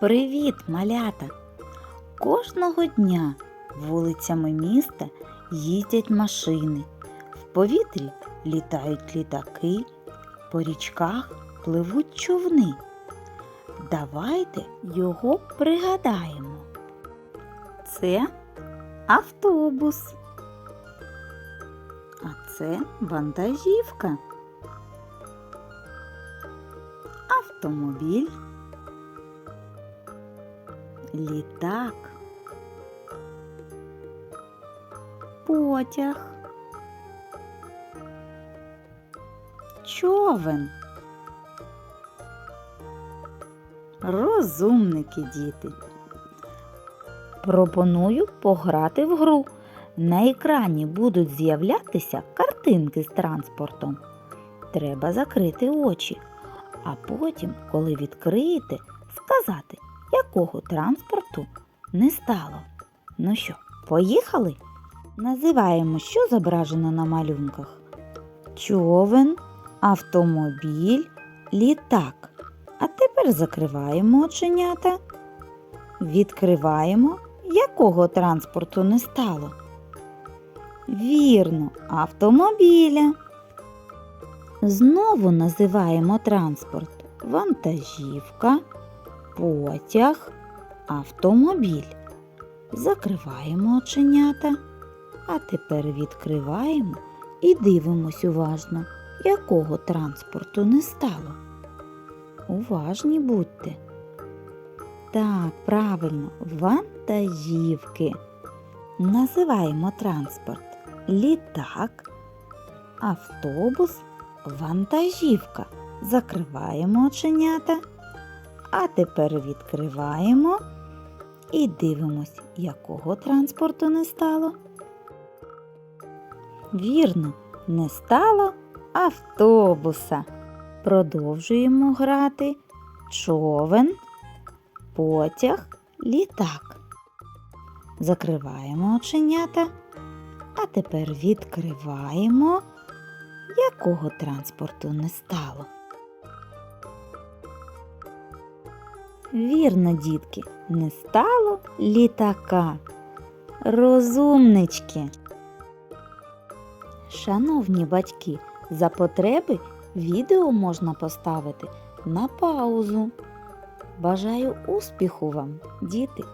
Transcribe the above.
Привіт, малята! Кожного дня вулицями міста їздять машини, в повітрі літають літаки, по річках пливуть човни. Давайте його пригадаємо. Це автобус. А це вантажівка. Автомобіль. Літак. Потяг. Човен. Розумники діти. Пропоную пограти в гру. На екрані будуть з'являтися картинки з транспортом. Треба закрити очі, а потім, коли відкриєте, сказати, якого транспорту не стало. Ну що, поїхали? Називаємо, що зображено на малюнках: човен, автомобіль, літак. А тепер закриваємо оченята. Відкриваємо, якого транспорту не стало. Вірно, автомобіля. Знову називаємо транспорт вантажівка, потяг, автомобіль. Закриваємо оченята, а тепер відкриваємо і дивимось уважно, якого транспорту не стало. Уважні будьте. Так, правильно, вантажівки. Називаємо транспорт літак, автобус, вантажівка. Закриваємо оченята, а тепер відкриваємо і дивимось, якого транспорту не стало. Вірно, не стало автобуса. Продовжуємо грати човен, потяг, літак. Закриваємо оченята, а тепер відкриваємо, якого транспорту не стало. Вірно, дітки, не стало літака. Розумнички. Шановні батьки, за потреби відео можна поставити на паузу. Бажаю успіху вам, діти!